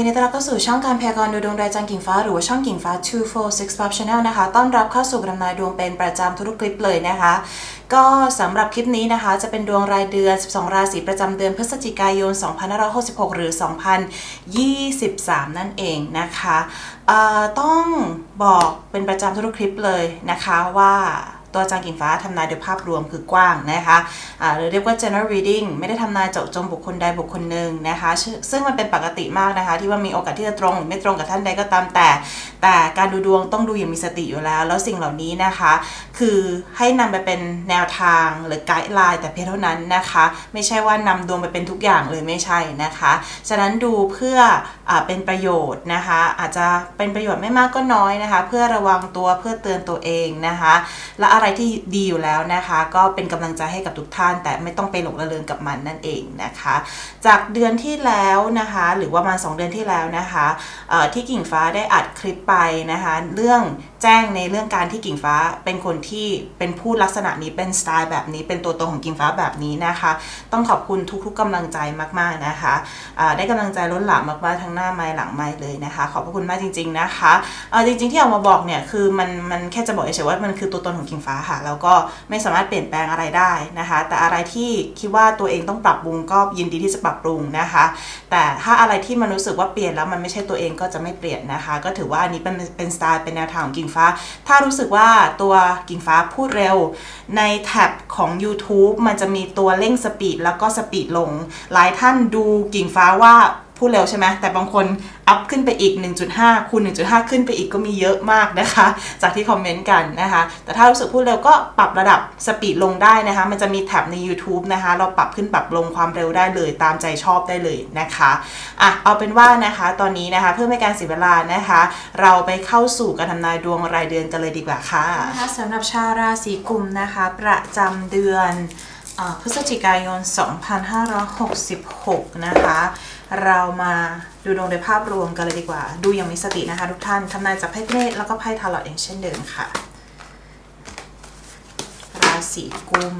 ยินดีต้อนรับเข้าสู่ช่องการพยากรณ์ดูดวงรายจันทร์กิ่งฟ้าหรือว่าช่องกิ่งฟ้า 246 Pop Channel นะคะ ต้อนรับเข้าสู่การำนายดวงเป็นประจำทุกคลิปเลยนะคะ ก็สำหรับคลิปนี้นะคะ จะเป็นดวงรายเดือน 12 ราศีประจำเดือนพฤศจิกายน 2566 หรือ 2023 นั่นเองนะคะต้องบอกเป็นประจำทุกคลิปเลยนะคะว่า ตัวอาจารย์กิ่งฟ้าทำนายโดยภาพรวมคือกว้างนะคะหรือเรียกว่า general reading ไม่ได้ทำนายเจาะจงบุคคลใดบุคคลหนึ่งนะคะซึ่งมันเป็นปกติมากนะคะ ที่ว่ามีโอกาสที่จะตรงหรือไม่ตรงกับท่านใดก็ตามแต่ แต่การดูดวงต้องดูอย่างมีสติอยู่แล้ว แล้วสิ่งเหล่านี้นะคะ คือให้นำไปเป็นแนวทางหรือไกด์ไลน์แต่เพียงเท่านั้นนะคะ ไม่ใช่ว่านำดวงไปเป็นทุกอย่างเลยไม่ใช่นะคะ ฉะนั้นดูเพื่ออเป็นประโยชน์นะคะ อาจจะเป็นประโยชน์ไม่มากก็น้อยนะคะ เพื่อระวังตัวเพื่อเตือนตัวเองนะคะ และอะไรที่ดีอยู่แล้วนะคะ ก็เป็นกำลังใจให้กับทุกท่าน แต่ไม่ต้องไปหลงระเริงกับมันนั่นเองนะคะ จากเดือนที่แล้วนะคะ หรือว่ามา 2 เดือนที่แล้วนะคะที่กิ่งฟ้าได้อัดคลิปไปนะคะ เรื่อง แจ้งในเรื่องการที่กิ่งฟ้าเป็นคนที่เป็นผู้ลักษณะนี้เป็นสไตล์แบบนี้ เป็นตัวตนของกิ่งฟ้าแบบนี้นะคะ ต้องขอบคุณทุกๆกำลังใจมากๆนะคะอ่าได้กำลังใจล้นหลามมากๆทั้งหน้าไม้หลังไม้เลยนะคะ ขอบพระคุณมากจริง ๆนะคะเอ่อจริงๆที่เอามาบอกเนี่ยคือมันมันแค่จะบอกเฉยๆว่ามันคือตัวตนของกิ่งฟ้าค่ะแล้วก็ไม่สามารถเปลี่ยนแปลงอะไรได้นะคะ แต่อะไรที่คิดว่าตัวเองต้องปรับปรุงก็ยินดีที่จะปรับปรุงนะคะ แต่ถ้าอะไรที่มันรู้สึกว่าเปลี่ยนแล้วมันไม่ใช่ตัวเองก็จะไม่เปลี่ยนนะคะ ก็ถือว่าอันนี้เป็นเป็นสไตล์เป็นแนวทางของกิ่งฟ้า ถ้ารู้สึกว่าตัวกิ่งฟ้าพูดเร็ว ในแท็บของ YouTube มันจะมีตัวเร่งสปีดแล้วก็สปีดลง หลายท่านดูกิ่งฟ้าว่า พูดเร็วใช่ไหมแต่บางคนอัพขึ้นไปอีก 1.5คูณ1.5 ขึ้นไปอีกก็มีเยอะมากนะคะ จากที่คอมเมนต์กันนะคะ แต่ถ้ารู้สึกพูดเร็วก็ปรับระดับสปีดลงได้นะคะ มันจะมีแท็บใน YouTube นะคะ เราปรับขึ้นปรับลงความเร็วได้เลย ตามใจชอบได้เลยนะคะอะเอาเป็นว่านะคะตอนนี้นะคะเพื่อไม่การเสียเวลานะคะ เราไปเข้าสู่การทำนายดวงรายเดือนกันเลยดีกว่าค่ะนะคะสำหรับชาวราศีกุมนะคะ ประจำเดือน พฤศจิกายน 2566 นะคะ เรามาดูดวงโดยภาพรวมกันเลยดีกว่า ดูอย่างมีสตินะคะทุกท่านทำนายจากไพ่เทพแล้วก็ไพ่ทาร์ลอตเองเช่นเดิมค่ะ ราศีกุม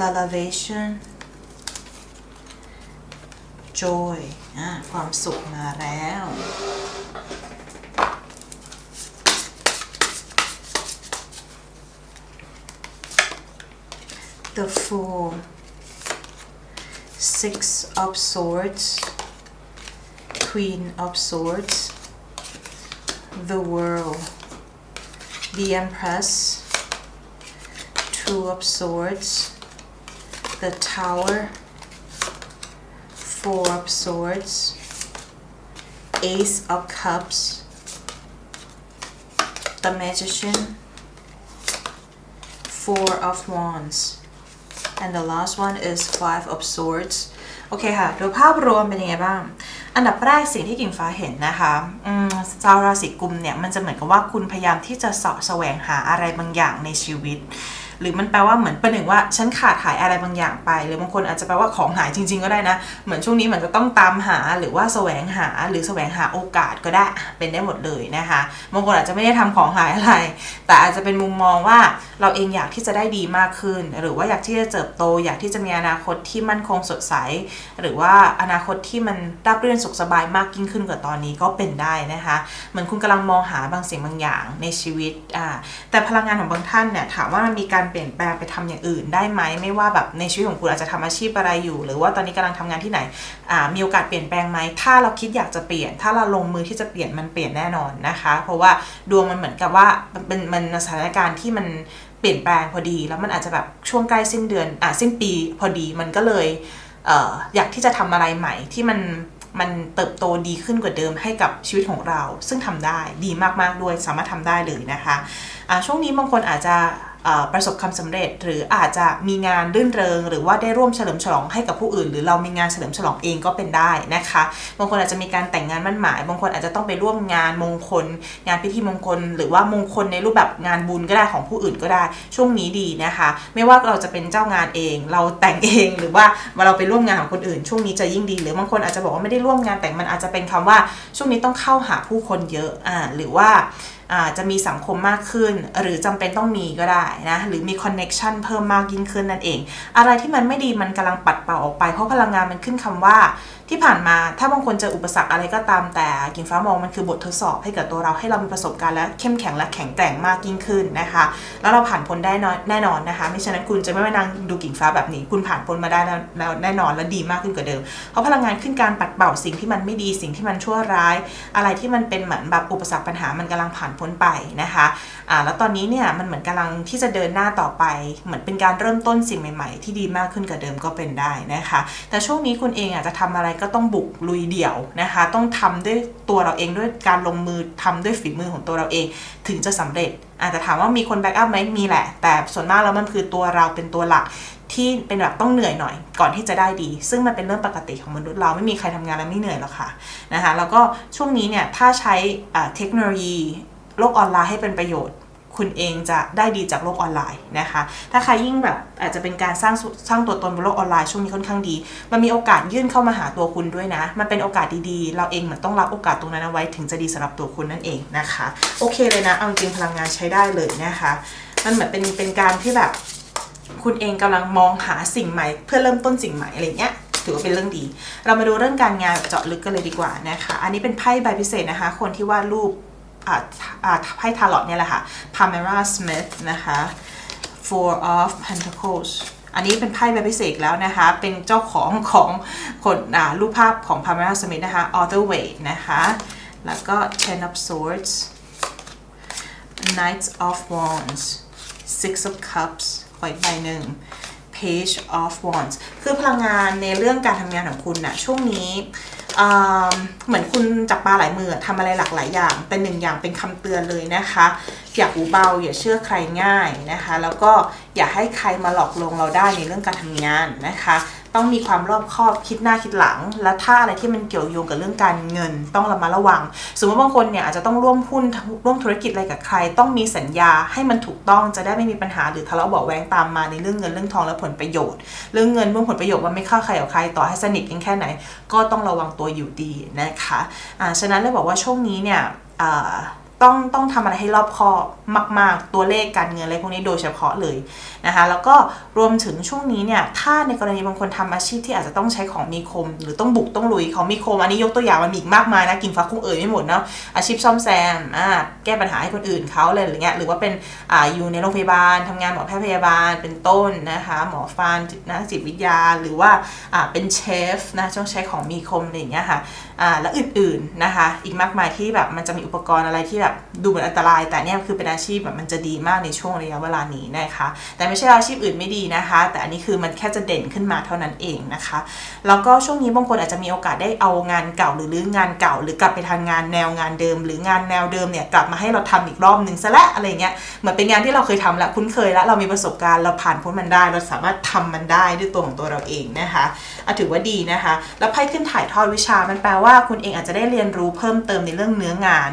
Lalavation Joy อ่าความสุขมาแล้ว the Fool, Six of Swords, Queen of Swords, the World, the Empress, Two of Swords, the Tower, Four of Swords, Ace of Cups, the Magician, Four of Wands. And the last one is five of swords โอเคค่ะโดยภาพรวมเป็นยังไงบ้าง อันดับแรกสิ่งที่กิ่งฟ้าเห็นนะคะชาวราศีกุมเนี่ยมันจะเหมือนกับว่าคุณพยายามที่จะเสาะแสวงหาอะไรบางอย่างในชีวิต หรือมันแปลว่าเหมือนประหนึ่งว่าฉันขาดหายอะไรบางอย่างไป หรือบางคนอาจจะแปลว่าของหายจริง ๆ ก็ได้นะ เหมือนช่วงนี้เหมือนจะต้องตามหาหรือว่าแสวงหาหรือแสวงหาโอกาสก็ได้เป็นได้หมดเลยนะคะบางคนอาจจะไม่ได้ทำของหายอะไร แต่อาจจะเป็นมุมมองว่าเราเองอยากที่จะได้ดีมากขึ้น หรือว่าอยากที่จะเติบโต อยากที่จะมีอนาคตที่มั่นคงสดใส หรือว่าอนาคตที่มันราบรื่นสุขสบายมากยิ่งขึ้นกว่าตอนนี้ก็เป็นได้นะคะเหมือนคุณกำลังมองหาบางสิ่งบางอย่างในชีวิตอ่าแต่พลังงานของบางท่านเนี่ยถามว่ามันมีการเปลี่ยนแปลงไปทำอย่างอื่นได้ไหมไม่ว่าแบบในชีวิตของคุณอาจจะทำอาชีพอะไรอยู่ หรือว่าตอนนี้กำลังทำงานที่ไหนมีโอกาสเปลี่ยนแปลงไหมถ้าเราคิดอยากจะเปลี่ยน ถ้าเราลงมือที่จะเปลี่ยนมันเปลี่ยนแน่นอนนะคะ เพราะว่าดวงมันเหมือนกับว่ามันเป็นมันสถานการณ์ที่มันเปลี่ยนแปลงพอดี แล้วมันอาจจะแบบช่วงใกล้สิ้นเดือนอะสิ้นปีพอดีมันก็เลยเอออยากที่จะทำอะไรใหม่ที่มันมันเติบโตดีขึ้นกว่าเดิมให้กับชีวิตของเรา ซึ่งทำได้ดีมากๆด้วยสามารถทำได้เลยนะคะอ่าช่วงนี้บางคนอาจจะ ประสบความสำเร็จ หรืออาจจะมีงานรื่นเริง หรือว่าได้ร่วมเฉลิมฉลองให้กับผู้อื่น หรือเรามีงานเฉลิมฉลองเองก็เป็นได้นะคะ บางคนอาจจะมีการแต่งงานมั่นหมาย บางคนอาจจะต้องไปร่วมงานมงคล งานพิธีมงคล หรือว่ามงคลในรูปแบบงานบุญก็ได้ของผู้อื่นก็ได้ ช่วงนี้ดีนะคะ ไม่ว่าเราจะเป็นเจ้างานเอง เราแต่งเองหรือว่าเราไปร่วมงานของคนอื่น ช่วงนี้จะยิ่งดี หรือบางคนอาจจะบอกว่าไม่ได้ร่วมงานแต่งมันอาจจะเป็นคำว่า ช่วงนี้ต้องเข้าหาผู้คนเยอะอ่าหรือว่า จะมีสังคมมากขึ้น หรือจำเป็นต้องมีก็ได้นะหรือมีคอนเน็ชันเพิ่มมากยิ่งขึ้นนั่นเอง อะไรที่มันไม่ดีมันกำลังปัดเป่าออกไป เพราะพลังงานมันขึ้นคำว่า ที่ผ่านมาถ้าบางคนเจออุปสรรคอะไรก็ตามแต่กิ่งฟ้ามองมันคือบททดสอบให้กับตัวเราให้เรามีประสบการณ์และเข้มแข็งและแข็งแกร่งมากยิ่งขึ้นนะคะ แล้วเราผ่านพ้นได้แน่นอนนะคะ ไม่ฉะนั้นคุณจะไม่มานั่งดูกิ่งฟ้าแบบนี้ คุณผ่านพ้นมาได้แล้วแน่นอนและดีมากขึ้นกว่าเดิม เพราะพลังงานขึ้นการปัดเป่าสิ่งที่มันไม่ดีสิ่งที่มันชั่วร้าย อะไรที่มันเป็นเหมือนแบบอุปสรรคปัญหามันกำลังผ่านพ้นไปนะคะอ่าแล้วตอนนี้เนี่ยมันเหมือนกำลังที่จะเดินหน้าต่อไป เหมือนเป็นการเริ่มต้นสิ่งใหม่ ๆ ที่ดีมากขึ้นกว่าเดิมก็เป็นได้นะคะ แต่ช่วงนี้คุณเองอาจจะทำอะไรก็ต้องบุกลุยเดี่ยวนะคะ ต้องทำด้วยตัวเราเองด้วยการลงมือทำด้วยฝีมือของตัวเราเอง ถึงจะสำเร็จอาจจะถามว่ามีคนแบ็กอัพไหมมีแหละ แต่ส่วนมากแล้วมันคือตัวเราเป็นตัวหลักที่เป็นแบบต้องเหนื่อยหน่อย ก่อนที่จะได้ดี ซึ่งมันเป็นเรื่องปกติของมนุษย์เราไม่มีใครทำงานแล้วไม่เหนื่อยหรอกค่ะนะคะแล้วก็ช่วงนี้เนี่ยถ้าใช้เทคโนโลยีโลกออนไลน์ให้เป็นประโยชน์ คุณเองจะได้ดีจากโลกออนไลน์นะคะ ถ้าใครยิ่งแบบอาจจะเป็นการสร้างสร้างตัวตนบนโลกออนไลน์ช่วงนี้ค่อนข้างดี มันมีโอกาสยื่นเข้ามาหาตัวคุณด้วยนะ มันเป็นโอกาสดีๆ เราเองเหมือนต้องรับโอกาสตรงนั้นเอาไว้ถึงจะดีสำหรับตัวคุณนั่นเองนะคะ โอเคเลยนะ เอาจริงพลังงานใช้ได้เลยนะคะ มันเหมือนเป็นเป็นการที่แบบ คุณเองกำลังมองหาสิ่งใหม่ เพื่อเริ่มต้นสิ่งใหม่อะไรเงี้ยถือว่าเป็นเรื่องดี เรามาดูเรื่องการงานแบบเจาะลึกกันเลยดีกว่านะคะ อันนี้เป็นไพ่ใบพิเศษนะคะ คนที่วาดรูป ไพ่ทาร์ลอตเนี่ยแหละค่ะ Pamela Smith นะคะ Four of Pentacles อันนี้เป็นไพ่ใบพิเศษแล้วนะคะ เป็นเจ้าของของคนรูปภาพของ Pamela Smith นะคะ Arthur Wade นะคะ แล้วก็ Ten of Swords Knight of Wands Six of Cups ขออีกใบหนึ่ง Page of Wands คือพลังงานในเรื่องการทำงานของคุณนะช่วงนี้ เหมือนคุณจับปลาหลายมือทำอะไรหลากหลายอย่าง แต่หนึ่งอย่างเป็นคำเตือนเลยนะคะ อย่าหูเบาอย่าเชื่อใครง่ายนะคะ แล้วก็อย่าให้ใครมาหลอกลวงเราได้ในเรื่องการทำงานนะคะ ต้องมีความรอบคอบคิดหน้าคิดหลัง และถ้าอะไรที่มันเกี่ยวโยงกับเรื่องการเงิน ต้องระมัดระวัง สมมติบางคนเนี่ยอาจจะต้องร่วมหุ้นร่วมธุรกิจอะไรกับใคร ต้องมีสัญญาให้มันถูกต้องจะได้ไม่มีปัญหาหรือทะเลาะเบาะแว้งตามมาในเรื่องเงินเรื่องทองและผลประโยชน์ เรื่องเงินเรื่องผลประโยชน์ว่าไม่เข้าใครกับใครต่อให้สนิทกันแค่ไหน ก็ต้องระวังตัวอยู่ดีนะคะอ่าฉะนั้นเลยบอกว่าช่วงนี้เนี่ยอ่า ต้องต้องทำอะไรให้รอบคอบมาก ๆ ตัวเลขการเงินอะไรพวกนี้โดยเฉพาะเลยนะคะ แล้วก็รวมถึงช่วงนี้เนี่ย ถ้าในกรณีบางคนทำอาชีพที่อาจจะต้องใช้ของมีคม หรือต้องบุกต้องลุยของมีคม อันนี้ยกตัวอย่างมันมีอีกมากมายนะกินฟ้าคงเอ่ยไม่หมดเนาะอาชีพซ่อมแซมอ่าแก้ปัญหาให้คนอื่นเขาอะไรอย่างเงี้ยหรือว่าเป็นอ่าอยู่ในโรงพยาบาลทำงานหมอแพทย์พยาบาลเป็นต้นนะคะหมอฟันนักจิตวิทยาหรือว่าอ่าเป็นเชฟนะต้องใช้ของมีคมอะไรอย่างเงี้ยค่ะอ่าและอื่นๆนะคะ อีกมากมายที่แบบมันจะมีอุปกรณ์อะไรที่แบบดูเหมือนอันตราย แต่เนี่ยคือเป็นอาชีพแบบมันจะดีมากในช่วงระยะเวลานี้นะคะ แต่ไม่ใช่อาชีพอื่นไม่ดีนะคะ แต่อันนี้คือมันแค่จะเด่นขึ้นมาเท่านั้นเองนะคะ แล้วก็ช่วงนี้บางคนอาจจะมีโอกาสได้เอางานเก่าหรือรื้องานเก่า หรือกลับไปทำงานแนวงานเดิม หรืองานแนวเดิมเนี่ยกลับมาให้เราทำอีกรอบหนึ่งซะและอะไรเงี้ยเหมือนเป็นงานที่เราเคยทำแล้วคุ้นเคยแล้วเรามีประสบการณ์เราผ่านพ้นมันได้ เราสามารถทำมันได้ด้วยตัวของตัวเราเองนะคะอะถือว่าดีนะคะ แล้วไพ่ขึ้นถ่ายทอดวิชามันแปลว่าคุณเองอาจจะได้เรียนรู้เพิ่มเติมในเรื่องเนื้องาน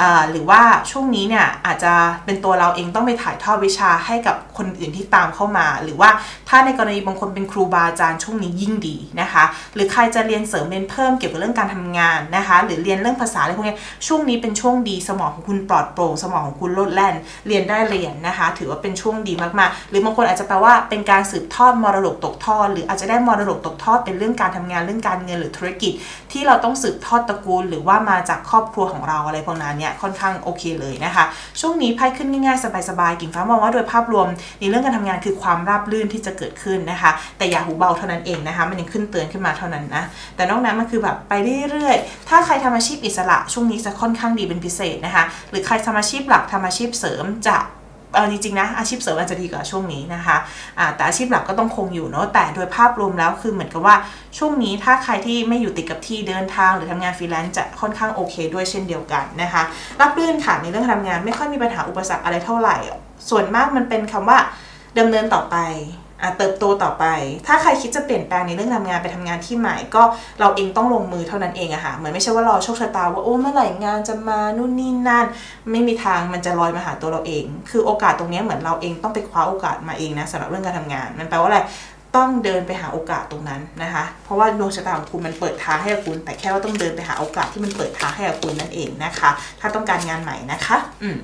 อ่าหรือว่าช่วงนี้เนี่ยอาจจะเป็นตัวเราเองต้องไปถ่ายทอดวิชาให้กับคนอื่นที่ตามเข้ามา หรือว่าถ้าในกรณีบางคนเป็นครูบาอาจารย์ช่วงนี้ยิ่งดีนะคะ หรือใครจะเรียนเสริมเรียนเพิ่มเกี่ยวกับเรื่องการทำงานนะคะ หรือเรียนเรื่องภาษาอะไรพวกนี้ช่วงนี้เป็นช่วงดีสมองของคุณปลอดโปร่งสมองของคุณโลดแล่น เรียนได้เรียนนะคะ ถือว่าเป็นช่วงดีมากๆ หรือบางคนอาจจะแปลว่าเป็นการสืบทอดมรดกตกทอดหรืออาจจะได้มรดกตกทอดเป็นเรื่องการทำงานเรื่องการเงินหรือธุรกิจ ที่เราต้องสืบทอดตระกูล หรือว่ามาจากครอบครัวของเราอะไรพวกนั้นเนี่ยค่อนข้างโอเคเลยนะคะ ช่วงนี้ไพ่ขึ้นง่ายๆ สบายๆ กิ่งฟ้ามองว่าโดยภาพรวมในเรื่องการทำงานคือความราบรื่นที่จะเกิดขึ้นนะคะ แต่อย่าหูเบาเท่านั้นเองนะคะ มันยังขึ้นเตือนขึ้นมาเท่านั้นนะ แต่นอกนั้นมันคือแบบไปเรื่อยๆ ถ้าใครทำอาชีพอิสระ ช่วงนี้จะค่อนข้างดีเป็นพิเศษนะคะ หรือใครทำอาชีพหลักทำอาชีพเสริมจะ เอาจริงๆนะอาชีพเสริมอาจจะดีกว่าช่วงนี้นะคะะแต่อาชีพหลักก็ต้องคงอยู่เนาะแต่โดยภาพรวมแล้วคือเหมือนกับว่าช่วงนี้ถ้าใครที่ไม่อยู่ติดกับที่เดินทาง หรือทำงานฟรีแลนซ์จะค่อนข้างโอเคด้วยเช่นเดียวกันนะคะรับรื่นค่ะในเรื่องการทำงานไม่ค่อยมีปัญหาอุปสรรคอะไรเท่าไหร่ ส่วนมากมันเป็นคำว่าดำเนินต่อไป เติบโตต่อไป ถ้าใครคิดจะเปลี่ยนแปลงในเรื่องทำงานไปทำงานที่ใหม่ ก็เราเองต้องลงมือเท่านั้นเองอะค่ะ เหมือนไม่ใช่ว่ารอโชคชะตาว่าโอ้เมื่อไหร่งานจะมานู่นนี่นั่น ไม่มีทางมันจะลอยมาหาตัวเราเอง คือโอกาสตรงนี้เหมือนเราเองต้องไปคว้าโอกาสมาเองนะสำหรับเรื่องการทำงาน มันแปลว่าอะไรต้องเดินไปหาโอกาสตรงนั้นนะคะ เพราะว่าดวงชะตาของคุณมันเปิดทางให้กับคุณ แต่แค่ว่าต้องเดินไปหาโอกาสที่มันเปิดทางให้กับคุณนั่นเองนะคะ ถ้าต้องการงานใหม่นะคะ อืม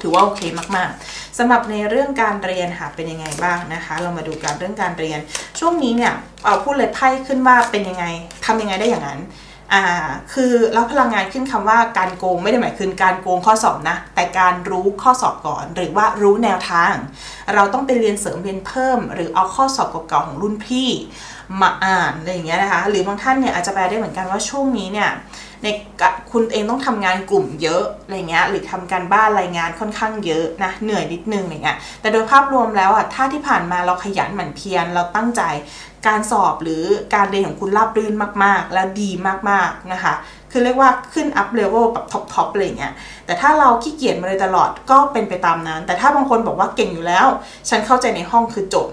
ถือว่าโอเคมากๆสำหรับในเรื่องการเรียนค่ะเป็นยังไงบ้างนะคะ เรามาดูการเรื่องการเรียน ช่วงนี้เนี่ยเอาพูดเลยไพ่ขึ้นว่าเป็นยังไงทำยังไงได้อย่างนั้นอ่าคือแล้วพลังงานขึ้นคำว่าการโกงไม่ได้หมายถึงการโกงข้อสอบนะ แต่การรู้ข้อสอบก่อน หรือว่ารู้แนวทาง เราต้องไปเรียนเสริมเรียนเพิ่ม หรือเอาข้อสอบเก่าๆของรุ่นพี่มาอ่านอะไรอย่างเงี้ยนะคะ หรือบางท่านเนี่ยอาจจะแปลได้เหมือนกันว่าช่วงนี้เนี่ย ในคุณเองต้องทำงานกลุ่มเยอะอะไรเงี้ยหรือทำการบ้านรายงานค่อนข้างเยอะนะเหนื่อยนิดนึงอะไรเงี้ยแต่โดยภาพรวมแล้วอะถ้าที่ผ่านมาเราขยันหมั่นเพียรเราตั้งใจการสอบหรือการเรียนของคุณราบรื่นมากๆ และดีมากๆนะคะ คือเรียกว่าขึ้นอัพเลเวลแบบท็อปทอปอะไรเงี้ย แต่ถ้าเราขี้เกียจมาเลยตลอดก็เป็นไปตามนั้น แต่ถ้าบางคนบอกว่าเก่งอยู่แล้ว ฉันเข้าใจในห้องคือจบ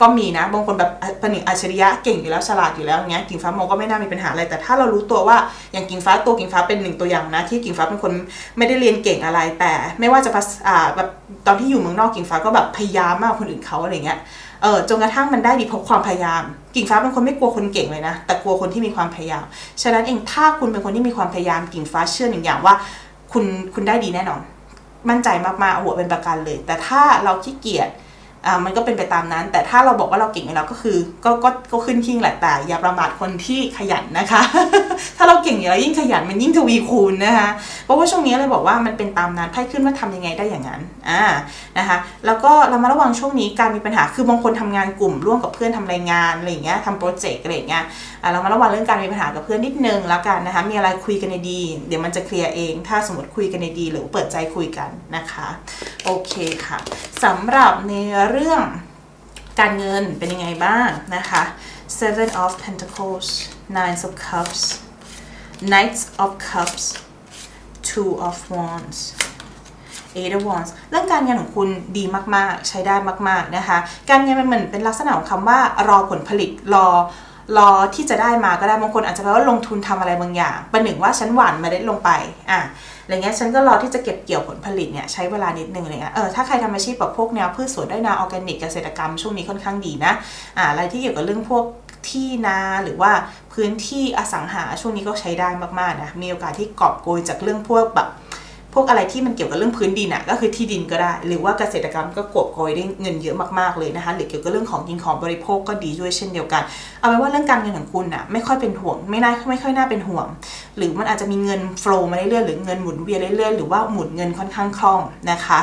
ก็มีนะบางคนแบบผนึกอัจฉริยะเก่งอยู่แล้วฉลาดอยู่แล้วอย่างเงี้ยกิ่งฟ้ามองก็ไม่น่ามีปัญหาอะไร แต่ถ้าเรารู้ตัวว่าอย่างกิ่งฟ้าตัวกิ่งฟ้าเป็นหนึ่งตัวอย่างนะ ที่กิ่งฟ้าเป็นคนไม่ได้เรียนเก่งอะไร แต่ไม่ว่าจะภาษาแบบตอนที่อยู่เมืองนอกกิ่งฟ้าก็แบบพยายามมากคนอื่นเขาอะไรเงี้ยเออจนกระทั่งมันได้ดีเพราะความพยายาม กิ่งฟ้าเป็นคนไม่กลัวคนเก่งเลยนะ แต่กลัวคนที่มีความพยายาม ฉะนั้นเองถ้าคุณเป็นคนที่มีความพยายามกิ่งฟ้าเชื่อหนึ่งอย่างว่า คุณคุณได้ดีแน่นอน มั่นใจมากๆหัวเป็นประกันเลย แต่ถ้าเราขี้เกียจ อ่ามันก็เป็นไปตามนั้น แต่ถ้าเราบอกว่าเราเก่งอยู่แล้วก็คือ ก็ก็ก็ขึ้นทิ้งแหละแต่อย่าประมาทคนที่ขยันนะคะ ถ้าเราเก่งอยู่แล้วยิ่งขยันมันยิ่งทวีคูณนะคะ เพราะว่าช่วงนี้เลยบอกว่ามันเป็นตามนั้นไพ่ขึ้นว่าทำยังไงได้อย่างนั้นอ่านะคะ แล้วก็เรามาระวังช่วงนี้การมีปัญหาคือบางคนทำงานกลุ่มร่วมกับเพื่อนทำรายงานอะไรอย่างเงี้ยทำโปรเจกต์อะไรอย่างเงี้ยเรามาระวังเรื่องการมีปัญหากับเพื่อนนิดนึงแล้วกันนะคะ มีอะไรคุยกันในดี เดี๋ยวมันจะเคลียร์เอง ถ้าสมมติคุยกันในดีหรือเปิดใจคุยกันนะคะ โอเคค่ะสำหรับในเรื่องการเงินเป็นยังไงบ้างนะคะ Seven of Pentacles Nine of Cups Knights of Cups Two of Wands Eight of Wands เรื่องการเงินของคุณดีมาก ๆ ใช้ได้มาก ๆ นะคะ การเงินมันเหมือนเป็นลักษณะของคำว่ารอผลผลิตรอ รอที่จะได้มาก็ได้บางคนอาจจะแปลว่าลงทุนทำอะไรบางอย่าง ประหนึ่งว่าฉันหว่านมาเล็ดลงไปอะอะไรเงี้ยฉันก็รอที่จะเก็บเกี่ยวผลผลิตเนี่ยใช้เวลานิดนึงอะไรเงี้ยเออถ้าใครทำอาชีพแบบพวกแนวพืชสวนได้นาออร์แกนิกเกษตรกรรมช่วงนี้ค่อนข้างดีนะอ่าอะไรที่เกี่ยวกับเรื่องพวกที่นาหรือว่าพื้นที่อสังหาช่วงนี้ก็ใช้ได้มากๆนะมีโอกาสที่กอบโกยจากเรื่องพวกแบบ พวกอะไรที่มันเกี่ยวกับเรื่องพื้นดินอะก็คือที่ดินก็ได้ หรือว่าเกษตรกรรมก็กบโกยได้เงินเยอะมากๆเลยนะคะหรือเกี่ยวกับเรื่องของกินของบริโภคก็ดีด้วยเช่นเดียวกัน เอาเป็นว่าเรื่องการเงินของคุณอะไม่ค่อยเป็นห่วงไม่น่าไม่ค่อยน่าเป็นห่วง หรือมันอาจจะมีเงินโฟล์มาเรื่อยๆหรือเงินหมุนเวียนเรื่อยๆหรือว่าหมุนเงินค่อนข้างคล่องนะคะ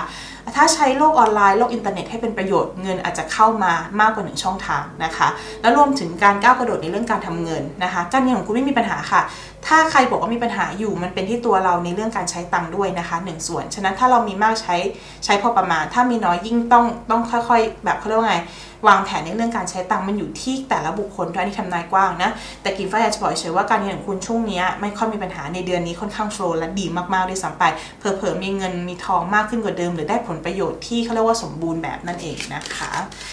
ถ้าใช้โลกออนไลน์โลกอินเทอร์เน็ตให้เป็นประโยชน์เงินอาจจะเข้ามามากกว่าหนึ่งช่องทางนะคะ แล้วรวมถึงการก้าวกระโดดในเรื่องการทำเงินนะคะ การเงินของคุณไม่มีปัญหาค่ะถ้าใครบอกว่ามีปัญหาอยู่มันเป็นที่ตัวเราในเรื่องการใช้ตังค์ด้วยนะคะหนึ่งส่วน ฉะนั้นถ้าเรามีมากใช้ใช้พอประมาณ ถ้ามีน้อยยิ่งต้องต้องค่อยๆ แบบเขาเรียกว่าไงวางแผนในเรื่องการใช้ตังค์มันอยู่ที่แต่ละบุคคลด้วยนี่ทำนายกว้างนะ แต่กินฟ้าอยากจะบอกเฉยว่าการเงินของคุณช่วงนี้ไม่ค่อยมีปัญหาในเดือนนี้ค่อนข้างโฟล์และดีมากๆด้วยซ้ำไปเผลอๆมีเงินมีทองมากขึ้นกว่าเดิม หรือได้ผลประโยชน์ที่เขาเรียกว่าสมบูรณ์แบบนั่นเองนะคะ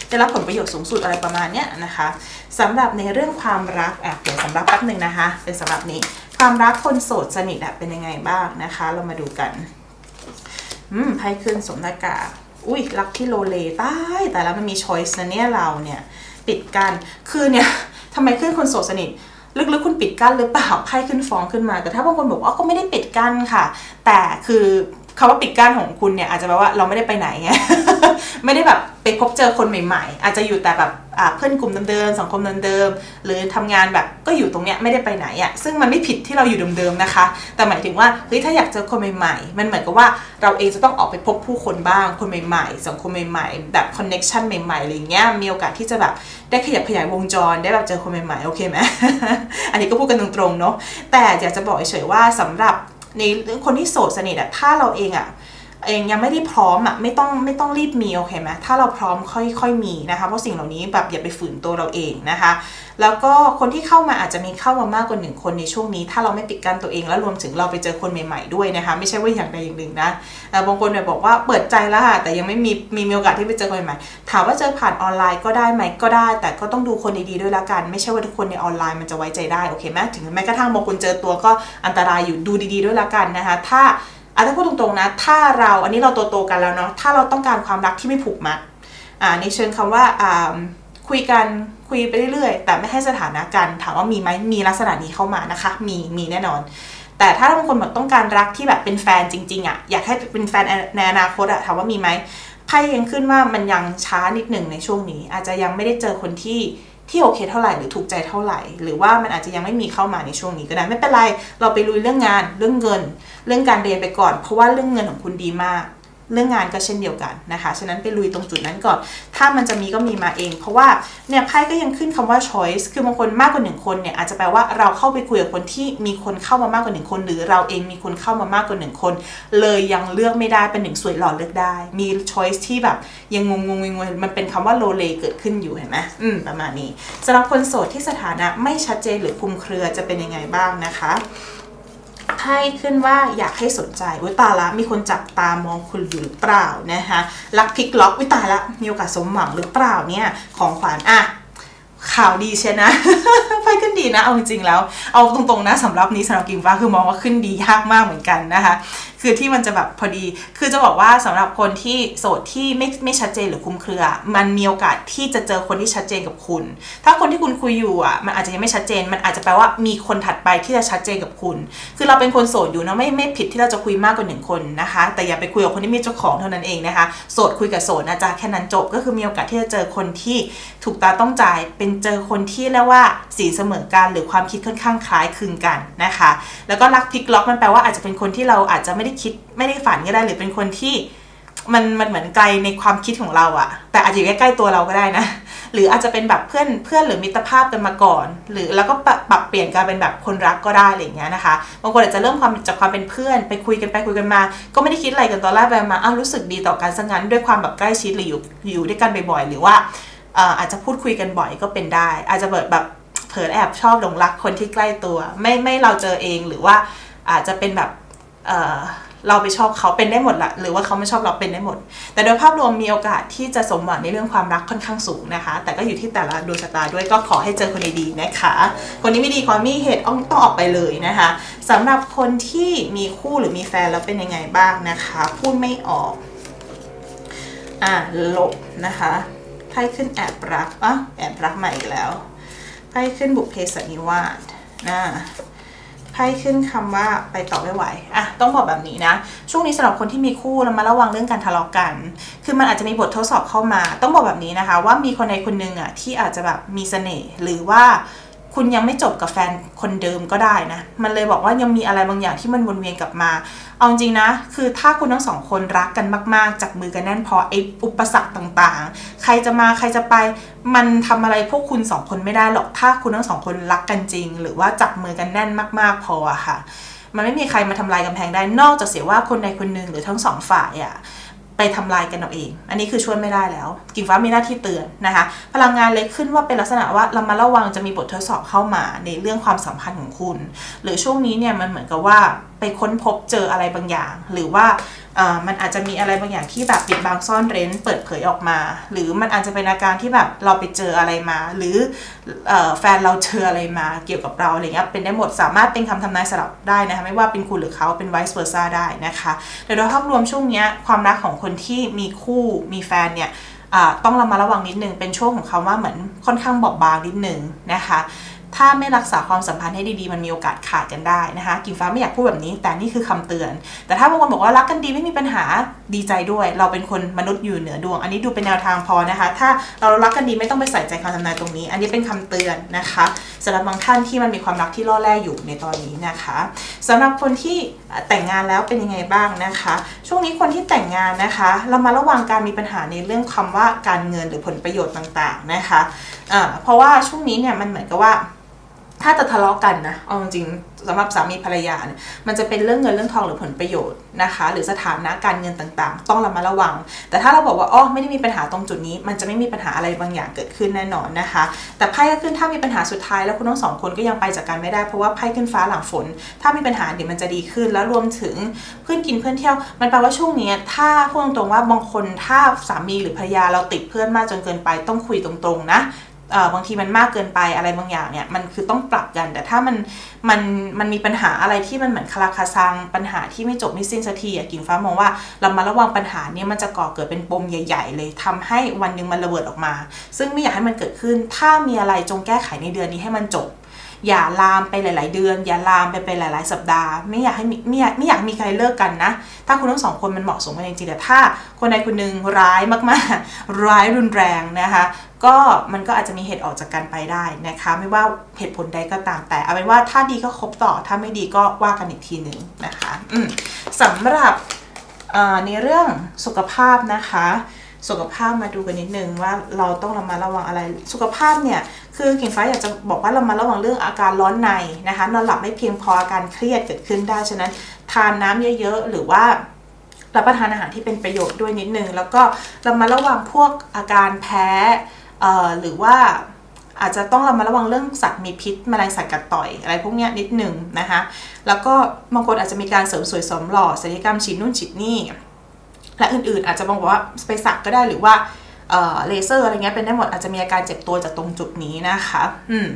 ได้รับผลประโยชน์สูงสุดอะไรประมาณเนี้ยนะคะสำหรับในเรื่องความรักอะเดี๋ยวสำหรับแป๊บหนึ่งนะคะ เป็นสำหรับนี้ความรักคนโสดสนิทอะเป็นยังไงบ้างนะคะ เรามาดูกัน อืมไพ่ขึ้นสมหน้ากาก อุ้ยรักที่โลเลตายแต่แล้วมันมีช้อยส์นะเนี่ยเราเนี่ย ปิดกั้นคือเนี่ยทำไมขึ้นคนโสดสนิทลึกๆคุณปิดกั้นหรือเปล่าไพ่ขึ้นฟ้องขึ้นมา แต่ถ้าบางคนบอกว่าก็ไม่ได้ปิดกั้นค่ะ แต่คือ คำว่าปิดกั้นของคุณเนี่ยอาจจะแปลว่าเราไม่ได้ไปไหนไงไม่ได้แบบไปพบเจอคนใหม่ ๆ อาจจะอยู่แต่แบบเพื่อนกลุ่มเดิมๆสังคมเดิมๆหรือทำงานแบบก็อยู่ตรงเนี้ยไม่ได้ไปไหนอะ่ะซึ่งมันไม่ผิดที่เราอยู่เดิมๆนะคะ แต่หมายถึงว่าเฮ้ยถ้าอยากเจอคนใหม่ๆ มันเหมือนกับว่าเราเองจะต้องออกไปพบผู้คนบ้างคนใหม่ๆ สังคมใหม่ๆ แบบคอนเน็กชันใหม่ๆอะไรเงี้ยมีโอกาสที่จะแบบได้ขยับขยายวงจรได้แบบเจอคนใหม่ๆโอเคไหมอันนี้ก็พูดกันตรงๆเนาะแต่อยากจะบอกเฉยๆว่าสำหรับ ในคนที่โสดสนิทอะถ้าเราเองอะ เองยังไม่ได้พร้อมอะไม่ต้องไม่ต้องรีบมีโอเคไหมถ้าเราพร้อมค่อยๆมีนะคะเพราะสิ่งเหล่านี้แบบอย่าไปฝืนตัวเราเองนะคะ แล้วก็คนที่เข้ามาอาจจะมีเข้ามามากกว่าหนึ่งคนในช่วงนี้ ถ้าเราไม่ปิดกั้นตัวเองแล้วรวมถึงเราไปเจอคนใหม่ ๆด้วยนะคะ ไม่ใช่ว่าอย่างใดอย่างหนึ่งนะบางคนเนี่ยบอกว่าเปิดใจแล้วค่ะแต่ยังไม่มีมีมีโอกาสที่ไปเจอคนใหม่ถามว่าเจอผ่านออนไลน์ก็ได้ไหมก็ได้ แต่ก็ต้องดูคนดีๆด้วยละกัน ไม่ใช่ว่าทุกคนในออนไลน์มันจะไว้ใจได้โอเคไหมถึงแม้กระทั่งบางคนเจอตัวก็อันตรายอยู่ดูดี ๆด้วยละกันนะคะถ้า อะถ้าพูดตรงๆนะ ถ้าเราอันนี้เราโตๆกันแล้วเนาะถ้าเราต้องการความรักที่ไม่ผูกมัดอ่าในเชิงคำว่าอ่าคุยกันคุยไปเรื่อยๆ แต่ไม่ให้สถานะกันถามว่ามีไหมมีลักษณะนี้เข้ามานะคะ มีมีแน่นอน แต่ถ้าบางคนแบบต้องการรักที่แบบเป็นแฟนจริง ๆอะอยากให้เป็นแฟนในอนาคตอะถามว่ามีไหมไพ่ยังขึ้นว่ามันยังช้านิดหนึ่งในช่วงนี้ อาจจะยังไม่ได้เจอคนที่ ที่โอเคเท่าไหร่หรือถูกใจเท่าไหร่ หรือว่ามันอาจจะยังไม่มีเข้ามาในช่วงนี้ก็ได้ไม่เป็นไร เราไปลุยเรื่องงานเรื่องเงิน เรื่องการเรียนไปก่อน เพราะว่าเรื่องเงินของคุณดีมาก เรื่องงานก็เช่นเดียวกันนะคะ ฉะนั้นไปลุยตรงจุดนั้นก่อน ถ้ามันจะมีก็มีมาเอง เพราะว่าเนี่ยไพ่ก็ยังขึ้นคำว่า choice คือบางคนมากกว่าหนึ่งคนเนี่ยอาจจะแปลว่าเราเข้าไปคุยกับคนที่มีคนเข้ามามากกว่าหนึ่งคน หรือเราเองมีคนเข้ามามากกว่าหนึ่งคน เลยยังเลือกไม่ได้เป็นหนึ่งสวยหล่อเลือกได้ มี choice ที่แบบยังงงงงงมันเป็นคำว่า low lay เกิดขึ้นอยู่เห็นไหมอืมประมาณนี้สำหรับคนโสดที่สถานะไม่ชัดเจนหรือคุมเครือจะเป็นยังไงบ้างนะคะ ให้ขึ้นว่าอยากให้สนใจวิตาละมีคนจับตามองคุณอยู่หรือเปล่านะคะลักพลิกล็อกวิตาละมีโอกาสสมหวังหรือเปล่าเนี่ยของขวัญอะข่าวดีเชียนะไปขึ้นดีนะ เอาจริงๆแล้ว เอาตรงๆนะสำหรับนี้สำหรับกิมฟ้าคือมองว่าขึ้นดียากมากเหมือนกันนะคะ คือที่มันจะแบบพอดี คือจะบอกว่าสำหรับคนที่โสดที่ไม่ไม่ชัดเจนหรือคลุมเครือ มันมีโอกาสที่จะเจอคนที่ชัดเจนกับคุณ ถ้าคนที่คุณคุยอยู่อะมันอาจจะยังไม่ชัดเจน มันอาจจะแปลว่ามีคนถัดไปที่จะชัดเจนกับคุณ คือเราเป็นคนโสดอยู่นะไม่ไม่ผิดที่เราจะคุยมากกว่าหนึ่งคนนะคะ แต่อย่าไปคุยกับคนที่มีเจ้าของเท่านั้นเองนะคะโสดคุยกับโสดนะจ๊ะแค่นั้นจบก็คือมีโอกาสที่จะเจอคนที่ถูกตาต้องใจเป็นเจอคนที่เรียกว่าสีเสมอกันหรือความคิดค่อนข้างคล้ายคลึงกันนะคะ แล้วก็รักพลิกล็อกมันแปลว่าอาจจะเป็นคนที่เราอาจจะไม่ได้คิดไม่ได้ฝันก็ได้หรือเป็นคนที่มันมันเหมือนไกลในความคิดของเราอะแต่อาจจะอยู่ใกล้ๆตัวเราก็ได้นะ หรืออาจจะเป็นแบบเพื่อนเพื่อนหรือมิตรภาพกันมาก่อน หรือแล้วก็ปรับเปลี่ยนกายเป็นแบบคนรักก็ได้อะไรอย่างเงี้ยนะคะบางคนอาจจะเริ่มความจากความเป็นเพื่อน ไปคุยกันไปคุยกันมา ก็ไม่ได้คิดอะไรกันตอนแรกไปมาอ้าวรู้สึกดีต่อกันซะงั้น ด้วยความแบบใกล้ชิดหรืออยู่อยู่ด้วยกันบ่อยๆหรือว่าเอ่ออาจจะพูดคุยกันบ่อยก็เป็นได้ อาจจะเปิดแบบเผลอแอบชอบหลงรักคนที่ใกล้ตัว ไม่ไม่เราเจอเองหรือว่าอาจจะเป็นแบบ เราไปชอบเขาเป็นได้หมดละหรือว่าเขาไม่ชอบเราเป็นได้หมด แต่โดยภาพรวมมีโอกาสที่จะสมหวังในเรื่องความรักค่อนข้างสูงนะคะ แต่ก็อยู่ที่แต่ละดวงชะตาด้วยก็ขอให้เจอคนดีๆนะคะ คนนี้ไม่ดีขอมีเหตุต้องต้องออกไปเลยนะคะสำหรับคนที่มีคู่หรือมีแฟนแล้วเป็นยังไงบ้างนะคะ พูดไม่ออกอ่าลบนะคะไพ่ขึ้นแอบรักอะแอบรักใหม่อีกแล้วไพ่ขึ้นบุพเพสันนิวาสนะ ไพ่ขึ้นคำว่าไปต่อไม่ไหวอะต้องบอกแบบนี้นะ ช่วงนี้สำหรับคนที่มีคู่เรามาระวังเรื่องการทะเลาะกัน คือมันอาจจะมีบททดสอบเข้ามา ต้องบอกแบบนี้นะคะ ว่ามีคนใดคนหนึ่งอะที่อาจจะแบบมีเสน่ห์หรือว่า คุณยังไม่จบกับแฟนคนเดิมก็ได้นะ มันเลยบอกว่ายังมีอะไรบางอย่างที่มันวนเวียนกลับมา เอาจริงนะ คือถ้าคุณทั้งสองคนรักกันมากๆ จับมือกันแน่นพอไอ้อุปสรรคต่างๆ ใครจะมาใครจะไป มันทำอะไรพวกคุณสองคนไม่ได้หรอก ถ้าคุณทั้งสองคนรักกันจริง หรือว่าจับมือกันแน่นมาก ๆ พออะค่ะ มันไม่มีใครมาทำลายกำแพงได้ นอกจากเสียว่าคนใดคนหนึ่งหรือทั้งสองฝ่ายอะ ไปทำลายกันเอาเอง อันนี้คือช่วยไม่ได้แล้ว กิ่งฟ้ามีหน้าที่เตือนนะคะ พลังงานเลยขึ้นว่าเป็นลักษณะว่าเรามาระวังจะมีบททดสอบเข้ามาในเรื่องความสัมพันธ์ของคุณ หรือช่วงนี้เนี่ยมันเหมือนกับว่า ไปค้นพบเจออะไรบางอย่าง หรือว่ามันอาจจะมีอะไรบางอย่างที่แบบปิดบังซ่อนเร้นเปิดเผยออกมา หรือมันอาจจะเป็นอาการที่แบบเราไปเจออะไรมา หรืออแฟนเราเจออะไรมาเกี่ยวกับเราอะไรเงี้ยเป็นได้หมดสามารถเป็นคำทำนายสลับได้นะคะไม่ว่าเป็นคุณหรือเขาเป็น vice versa ได้นะคะแต่โดยภาพรวมช่วงนี้ความรักของคนที่มีคู่มีแฟนเนี่ยต้องระมัดระวังนิดนึงเป็นช่วงของคำว่าเหมือนค่อนข้างบอบบางนิดนึงนะคะ ถ้าไม่รักษาความสัมพันธ์ให้ดีๆ มันมีโอกาสขาดกันได้นะคะ กิ่งฟ้าไม่อยากพูดแบบนี้ แต่นี่คือคำเตือน แต่ถ้าบางคนบอกว่ารักกันดีไม่มีปัญหาดีใจด้วย เราเป็นคนมนุษย์อยู่เหนือดวง อันนี้ดูเป็นแนวทางพอนะคะ ถ้าเรารักกันดีไม่ต้องไปใส่ใจคำทำนายตรงนี้ อันนี้เป็นคำเตือนนะคะสำหรับบางท่านที่มันมีความรักที่ล่อแร่อยู่ในตอนนี้นะคะสำหรับคนที่แต่งงานแล้วเป็นยังไงบ้างนะคะ ช่วงนี้คนที่แต่งงานนะคะ เรามาระวังการมีปัญหาในเรื่องคำว่าการเงินหรือผลประโยชน์ต่างๆนะคะอ่าเพราะว่าช่วงนี้เนี่ยมันเหมือนกับว่า ถ้าจะทะเลาะกันนะเอาจริงๆสำหรับสามีภรรยาเนี่ยมันจะเป็นเรื่องเงินเรื่องทองหรือผลประโยชน์นะคะ หรือสถานะการเงินต่างๆ ต้องระมัดระวัง แต่ถ้าเราบอกว่าอ๋อไม่ได้มีปัญหาตรงจุดนี้ มันจะไม่มีปัญหาอะไรบางอย่างเกิดขึ้นแน่นอนนะคะ แต่ไพ่ก็ขึ้นถ้ามีปัญหาสุดท้ายแล้วคุณทั้งสองคนก็ยังไปจากกันไม่ได้เพราะว่าไพ่ขึ้นฟ้าหลังฝน ถ้ามีปัญหาเดี๋ยวมันจะดีขึ้น แล้วรวมถึงเพื่อนกินเพื่อนเที่ยว มันแปลว่าช่วงนี้ถ้าพูดตรงๆว่าบางคนถ้าสามีหรือภรรยาเราติดเพื่อนมากจนเกินไปต้องคุยตรงๆนะ บางทีมันมากเกินไปอะไรบางอย่างเนี่ยมันคือต้องปรับกัน แต่ถ้ามันมันมันมีปัญหาอะไรที่มันเหมือนคาราคาซังปัญหาที่ไม่จบไม่สิ้นสักทีอะกิ่งฟ้ามองว่าเรามาระวังปัญหาเนี่ยมันจะก่อเกิดเป็นปมใหญ่ ๆ เลยทำให้วันหนึ่งมันระเบิดออกมา ซึ่งไม่อยากให้มันเกิดขึ้น ถ้ามีอะไรจงแก้ไขในเดือนนี้ให้มันจบ อย่าลามไปหลาย ๆ เดือน อย่าลามไปไปหลาย ๆ สัปดาห์ ไม่อยากให้ไม่อยากไม่อยากมีใครเลิกกันนะ ถ้าคุณทั้งสองคนมันเหมาะสมกันจริงๆแต่ถ้าคนใดคนหนึ่งร้ายมาก ๆ ร้ายรุนแรงนะคะ ก็มันก็อาจจะมีเหตุออกจากกันไปได้นะคะ ไม่ว่าเหตุผลใดก็ตามแต่เอาเป็นว่าถ้าดีก็คบต่อถ้าไม่ดีก็ว่ากันอีกทีหนึ่งนะคะสำหรับในเรื่องสุขภาพนะคะ สุขภาพมาดูกันนิดนึงว่าเราต้องระมัดระวังอะไร สุขภาพเนี่ยคือกิ่งฟ้าอยากจะบอกว่าเรามาระวังเรื่องอาการร้อนในนะคะนอนหลับไม่เพียงพออาการเครียดเกิดขึ้นได้ฉะนั้นทานน้ำเยอะๆ หรือว่ารับประทานอาหารที่เป็นประโยชน์ด้วยนิดนึง แล้วก็เรามาระวังพวกอาการแพ้เอ่อหรือว่าอาจจะต้องเรามาระวังเรื่องสัตว์มีพิษแมลงสัตว์กัดต่อยอะไรพวกนี้นิดหนึ่งนะคะ แล้วก็บางคนอาจจะมีการเสริมสวยสมหล่อศัลยกรรมฉีดนู่นฉีดนี่ และอื่นๆ อาจจะบางบอกว่าไปสักก็ได้หรือว่าเอ่อเลเซอร์อะไรเงี้ยเป็นได้หมดอาจจะมีอาการเจ็บตัวจากตรงจุดนี้นะคะ อืม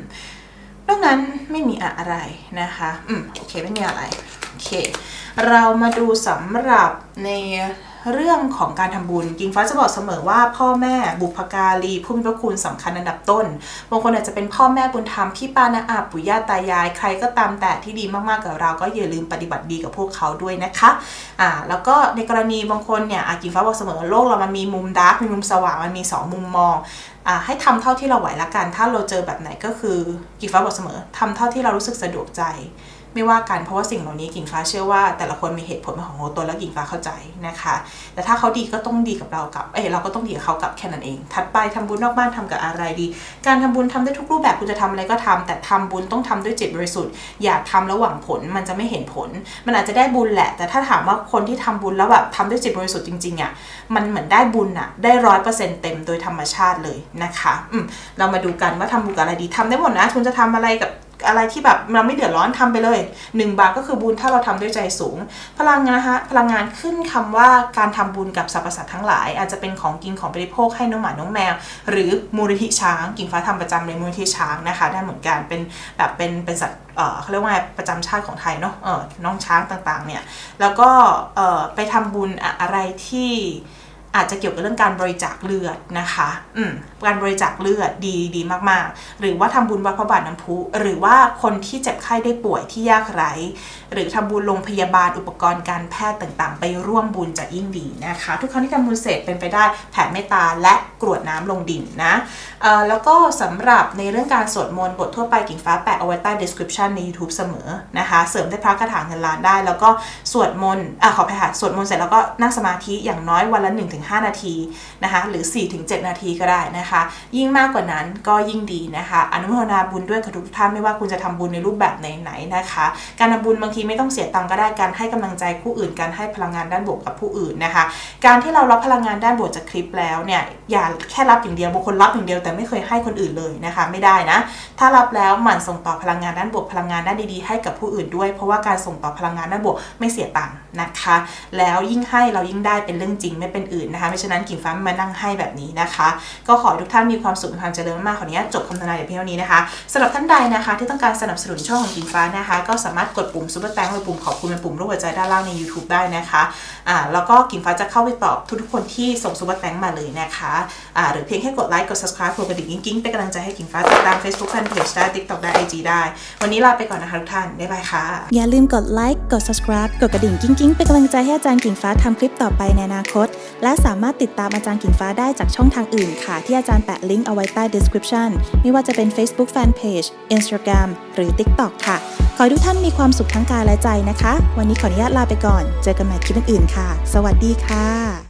นอกนั้นไม่มีอะไรนะคะ อืมโอเคไม่มีอะไร โอเค เรามาดูสำหรับใน เรื่องของการทำบุญกิงฟ้าจะบอกเสมอว่าพ่อแม่บุพการีผู้มีพระคุณสำคัญอันดับต้นบางคนอาจจะเป็นพ่อแม่บุญธรรมพี่ป้านาอาปู่ย่าตายาย ใครก็ตามแต่ที่ดีมากๆกับเรา ก็อย่าลืมปฏิบัติดีกับพวกเขาด้วยนะคะอ่าแล้วก็ในกรณีบางคนเนี่ยอะกิงฟ้าบอกเสมอโลกเรามันมีมุมดาร์กมีมุมสว่างมันมีสองมุมมองอ่าให้ทำเท่าที่เราไหวละกัน ถ้าเราเจอแบบไหนก็คือกิงฟ้าบอกเสมอทำเท่าที่เรารู้สึกสะดวกใจ ไม่ว่ากันเพราะว่าสิ่งเหล่านี้กิ่งฟ้าเชื่อว่าแต่ละคนมีเหตุผลของตัวและกิ่งฟ้าเข้าใจนะคะ แต่ถ้าเขาดีก็ต้องดีกับเรากับเอ้ยเราก็ต้องดีกับเขากับแค่นั้นเอง ถัดไปทำบุญนอกบ้านทำกับอะไรดี การทำบุญทำได้ทุกรูปแบบคุณจะทำอะไรก็ทำแต่ทำบุญต้องทำด้วยจิตบริสุทธิ์ อย่าทำแล้วหวังผลมันจะไม่เห็นผล มันอาจจะได้บุญแหละ แต่ถ้าถามว่าคนที่ทำบุญแล้วแบบทำด้วยจิตบริสุทธิ์จริงๆอะมันเหมือนได้บุญอะได้ร้อยเปอร์เซ็นต์เต็มโดยธรรมชาติเลยนะคะอืมเรามาดูกันว่าทำบุญกับอะไรดีทำได้หมดนะคุณจะทำอะไรกับ อะไรที่แบบเราไม่เดือดร้อนทำไปเลย 1 บาทก็คือบุญถ้าเราทำด้วยใจสูง พลังงานนะคะพลังงานขึ้นคำว่าการทำบุญกับสรรพสัตว์ทั้งหลาย อาจจะเป็นของกินของบริโภคให้น้องหมาน้องแมว หรือมูลนิธิช้างกิ่งฟ้าทำประจำในมูลนิธิช้างนะคะ ได้เหมือนกันเป็นแบบเป็นเป็นสัตว์เขาเรียกว่าไงประจำชาติของไทยเนาะเออน้องช้างต่างๆเนี่ยแล้วก็ไปทำบุญอะไรที่ อาจจะเกี่ยวกับเรื่องการบริจาคเลือดนะคะอืมการบริจาคเลือดดีดีมากๆ หรือว่าทำบุญวัดพระบาทน้ำพุหรือว่าคนที่เจ็บไข้ได้ป่วยที่ยากไร้หรือทำบุญโรงพยาบาลอุปกรณ์การแพทย์ต่างๆ ไปร่วมบุญจะยิ่งดีนะคะ ทุกครั้งที่ทำบุญเสร็จเป็นไปได้แผ่เมตตาและกรวดน้ำลงดินนะเอ่อแล้วก็สำหรับในเรื่องการสวดมนต์บททั่วไปกิ่งฟ้าแปะเอาไว้ใต้ description ใน YouTube เสมอนะคะเสริมได้พระคาถาเงินล้านได้ แล้วก็สวดมนต์อะขอไปค่ะสวดมนต์เสร็จแล้วก็นั่งสมาธิอย่างน้อยวันละ1-5นาทีนะคะหรือ 4-7 นาทีก็ได้นะคะ ยิ่งมากกว่านั้นก็ยิ่งดีนะคะ อนุโมทนาบุญด้วยกับทุกท่านไม่ว่าคุณจะทำบุญในรูปแบบไหนๆนะคะ การทำบุญบางทีไม่ต้องเสียตังก็ได้การให้กำลังใจผู้อื่นการให้พลังงานด้านบวกกับผู้อื่นนะคะ การที่เรารับพลังงานด้านบวกจากคลิปแล้วเนี่ยอย่าแค่รับอย่างเดียวบางคนรับอย่างเดียวแต่ไม่เคยให้คนอื่นเลยนะคะ ไม่ได้นะ ถ้ารับแล้วหมั่นส่งต่อพลังงานด้านบวกพลังงานด้านดีๆให้กับผู้อื่นด้วย เพราะว่าการส่งต่อพลังงานด้านบวกไม่เสียตังค์นะคะ แล้วยิ่งให้เรายิ่งได้เป็นเรื่องจริงไม่เป็นอื่นนะคะไม่ฉะนั้นกิ่งฟ้าไม่มานั่งให้แบบนี้นะคะ ก็ขอให้ทุกท่านมีความสุขมีความเจริญมากขออนุญาตจบคำทำนายเพียงเท่านี้นะคะสำหรับท่านใดนะคะ ที่ต้องการสนับสนุนช่องของกิ่งฟ้านะคะ ก็สามารถกดปุ่มซุปเปอร์แตงหรือปุ่มขอบคุณเป็นปุ่มรูปหัวใจด้านล่างใน YouTube ได้นะคะอ่าแล้วก็กิ่งฟ้าจะเข้าไปตอบทุกๆคนที่ส่งซุปเปอร์แตงมาเลยนะคะอ่าหรือเพียงแค่กดไลค์กด subscribe กดกระดิ่งกิ๊งๆเป็นกำลังใจให้กิ่งฟ้าติดตาม Facebook Fanpage ได้ TikTok ได้ IG ได้ วันนี้ลาไปก่อนนะคะทุกท่านบ๊ายบายค่ะอย่าลืมกดไลค์กด subscribe กดกระดิ่งกิ้งกิ้งเป็นกำลังใจให้อาจารย์กิ่งฟ้าทำคลิปต่อไปในอนาคต และสามารถติดตามอาจารย์กิ่งฟ้าได้จากช่องทางอื่นค่ะ ที่อาจารย์แปะลิงก์เอาไว้ใต้ description ไม่ว่าจะเป็น Facebook Fanpage Instagram หรือ TikTok ค่ะ ขอให้ทุกท่านมีความสุขทั้งกายและใจนะคะ วันนี้ขออนุญาตลาไปก่อน เจอกันใหม่คลิปอื่นๆค่ะ สวัสดีค่ะ